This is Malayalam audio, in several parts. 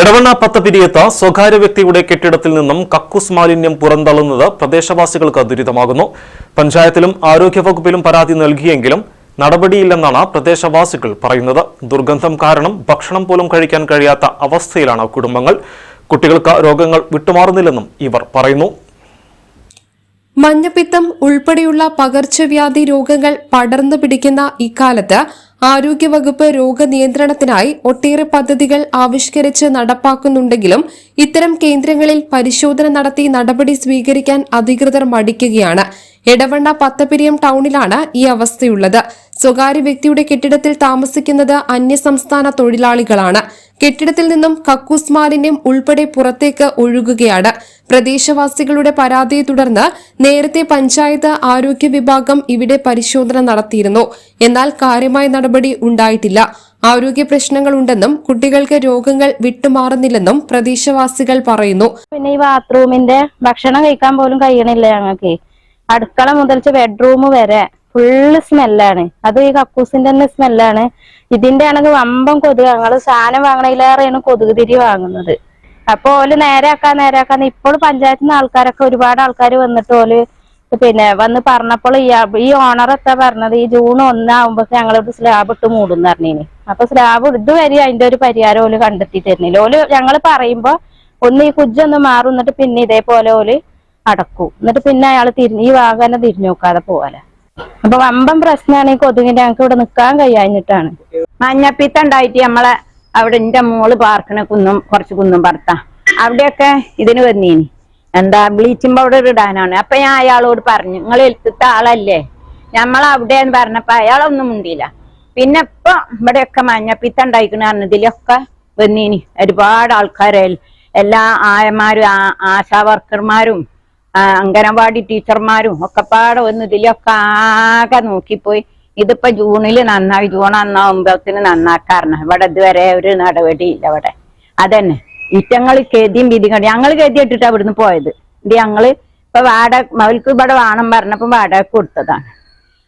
എടവണ്ണ പത്തപിരിയത്ത് സ്വകാര്യ വ്യക്തിയുടെ കെട്ടിടത്തിൽ നിന്നും കക്കൂസ് മാലിന്യം പുറന്തള്ളുന്നത് പ്രദേശവാസികൾക്ക് ദുരിതമാകുന്നു. പഞ്ചായത്തിലും ആരോഗ്യവകുപ്പിലും പരാതി നൽകിയെങ്കിലും നടപടിയില്ലെന്നാണ് പ്രദേശവാസികൾ പറയുന്നത്. ദുർഗന്ധം കാരണം ഭക്ഷണം പോലും കഴിക്കാൻ കഴിയാത്ത അവസ്ഥയിലാണ് കുടുംബങ്ങൾ. കുട്ടികൾക്ക് രോഗങ്ങൾ വിട്ടുമാറുന്നില്ലെന്നും ഇവർ പറയുന്നു. മഞ്ഞപ്പിത്തം ഉൾപ്പെടെയുള്ള പകർച്ചവ്യാധി രോഗങ്ങൾ പടർന്നു പിടിക്കുന്ന ഇക്കാലത്ത് ആരോഗ്യവകുപ്പ് രോഗനിയന്ത്രണത്തിനായി ഒട്ടേറെ പദ്ധതികൾ ആവിഷ്കരിച്ച് നടപ്പാക്കുന്നുണ്ടെങ്കിലും ഇത്തരം കേന്ദ്രങ്ങളിൽ പരിശോധന നടത്തി നടപടി സ്വീകരിക്കാൻ അധികൃതർ മടിക്കുകയാണ്. എടവണ്ണ പത്തപിരിയം ടൗണിലാണ് ഈ അവസ്ഥയുള്ളത്. സ്വകാര്യ വ്യക്തിയുടെ കെട്ടിടത്തിൽ താമസിക്കുന്നത് അന്യസംസ്ഥാന തൊഴിലാളികളാണ്. കെട്ടിടത്തിൽ നിന്നും കക്കൂസ് മാലിന്യം ഉൾപ്പെടെ പുറത്തേക്ക് ഒഴുകുകയാണ്. പ്രദേശവാസികളുടെ പരാതിയെ തുടർന്ന് നേരത്തെ പഞ്ചായത്ത് ആരോഗ്യ വിഭാഗം ഇവിടെ പരിശോധന നടത്തിയിരുന്നു. എന്നാൽ കാര്യമായ നടപടി ഉണ്ടായിട്ടില്ല. ആരോഗ്യ പ്രശ്നങ്ങൾ ഉണ്ടെന്നും കുട്ടികൾക്ക് രോഗങ്ങൾ വിട്ടുമാറുന്നില്ലെന്നും പ്രദേശവാസികൾ പറയുന്നു. പിന്നെ ഈ ബാത്റൂമിന്റെ ഭക്ഷണം കഴിക്കാൻ പോലും കഴിയണില്ല ഞങ്ങൾക്ക്. അടുക്കള മുതൽ ബെഡ്റൂം വരെ. ഫുള്ള് സ്മെല്ലാണ് അത് ഈ കക്കൂസിന്റെ തന്നെ സ്മെല്ലാണ് ഇതിന്റെ ആണെങ്കിൽ വമ്പം കൊതുക്. ഞങ്ങൾ സാധനം വാങ്ങണതിലേറെയാണ് കൊതുക് തിരി വാങ്ങുന്നത്. അപ്പൊ ഓൽ നേരാക്കാൻ നേരാക്കാൻ ഇപ്പോൾ പഞ്ചായത്തിൽ ആൾക്കാരൊക്കെ ഒരുപാട് ആൾക്കാർ വന്നിട്ട് ഓൽ പിന്നെ വന്ന് പറഞ്ഞപ്പോൾ ഈ ഓണർ എത്താ പറഞ്ഞത് ഈ ജൂൺ ഒന്നാകുമ്പോ ഞങ്ങളോട് സ്ലാബ് ഇട്ട് മൂടുന്ന് പറഞ്ഞിനി. അപ്പൊ സ്ലാബ് ഇതുവരെ അതിന്റെ ഒരു പരിഹാരം ഓൽ കണ്ടെത്തി തരുന്നില്ല. ഓൽ ഞങ്ങൾ പറയുമ്പോ ഒന്ന് ഈ കുജ്ജൊന്ന് മാറും എന്നിട്ട് പിന്നെ ഇതേപോലെ ഓൽ അടക്കും. എന്നിട്ട് പിന്നെ അയാൾ തിരി ഈ വാഹനം തിരിഞ്ഞു നോക്കാതെ പോവാല. അപ്പൊ വമ്പൻ പ്രശ്നമാണ് ഈ കൊതുകിന്റെ ഞങ്ങൾക്ക് ഇവിടെ നിക്കാൻ കഴിയാഞ്ഞിട്ടാണ്. മഞ്ഞപ്പിത്ത ഉണ്ടായിട്ട് നമ്മളെ അവിടെ എന്റെ മോൾ പാർക്കണ കുന്നും കുറച്ച് കുന്നും പറത്ത. അവിടെയൊക്കെ ഇതിന് വന്നീനി. എന്താ ബ്ലീച്ചിങ് പൗഡർ ഇടാനാണ്. അപ്പൊ ഞാൻ അയാളോട് പറഞ്ഞു നിങ്ങൾ എഴുത്തത്തെ ആളല്ലേ? നമ്മൾ അവിടെ എന്ന് പറഞ്ഞപ്പോ അയാളൊന്നും മുണ്ടിയില്ല. പിന്നെ ഇപ്പൊ ഇവിടെയൊക്കെ മഞ്ഞപ്പിത്ത ഉണ്ടായിക്കണ പറഞ്ഞതിലൊക്കെ വന്നീനി. ഒരുപാട് ആൾക്കാരെ എല്ലാ ആയമാരും ആശാ വർക്കർമാരും അംഗനവാടി ടീച്ചർമാരും ഒക്കെ പാടെ വന്ന് ഇതിലൊക്കെ ആകെ നോക്കിപ്പോയി. ഇതിപ്പോ ജൂണിൽ നന്നായി ജൂൺ നന്നാവുമ്പത്തിന് നന്നാക്കാറുണ്ട് ഇവിടെ ഇതുവരെ ഒരു നടപടിയില്ല ഇവിടെ. അതന്നെ. ഇറ്റങ്ങൾ കെതിയും വിധി വിധിയും ഞങ്ങൾ കെതി ഇട്ടിട്ട് അവിടുന്ന് പോയത്. ഇത് ഞങ്ങൾ ഇപ്പൊ വാടക അവർക്ക് ഇവിടെ വേണം പറഞ്ഞപ്പോ വാടക കൊടുത്തതാണ്.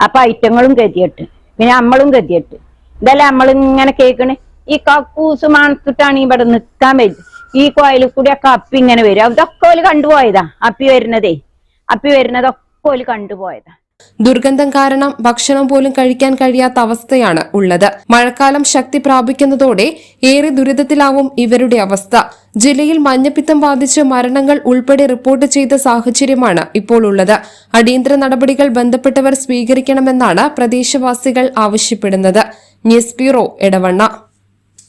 അപ്പൊ ഐറ്റങ്ങളും കെതിയിട്ട്. പിന്നെ നമ്മളും കെതിയിട്ട്. ഇതല്ലേ നമ്മളിങ്ങനെ കേൾക്കണേ. ഈ കക്കൂസ് മണത്തിട്ടാണ് ഇവിടെ നിക്കാൻ പറ്റും ഈ കോയിലിൽ കൂടി ഒക്കെ അപ്പി ഇങ്ങനെ വരും. അതൊക്കെ ഓൽ കണ്ടുപോയതാ. അപ്പി വരുന്നതേ. അപ്പി വരുന്നതൊക്കെ ഓൽ കണ്ടുപോയതാ. ദുർഗന്ധം കാരണം ഭക്ഷണം പോലും കഴിക്കാൻ കഴിയാത്ത അവസ്ഥയാണ് ഉള്ളത്. മഴക്കാലം ശക്തി പ്രാപിക്കുന്നതോടെ ഏറെ ദുരിതത്തിലാവും ഇവരുടെ അവസ്ഥ. ജില്ലയിൽ മഞ്ഞപ്പിത്തം ബാധിച്ച് മരണങ്ങൾ ഉൾപ്പെടെ റിപ്പോർട്ട് ചെയ്ത സാഹചര്യമാണ് ഇപ്പോൾ ഉള്ളത്. അടിയന്തര നടപടികൾ ബന്ധപ്പെട്ടവർ സ്വീകരിക്കണമെന്നാണ് പ്രദേശവാസികൾ ആവശ്യപ്പെടുന്നത്. News bureau Edavanna.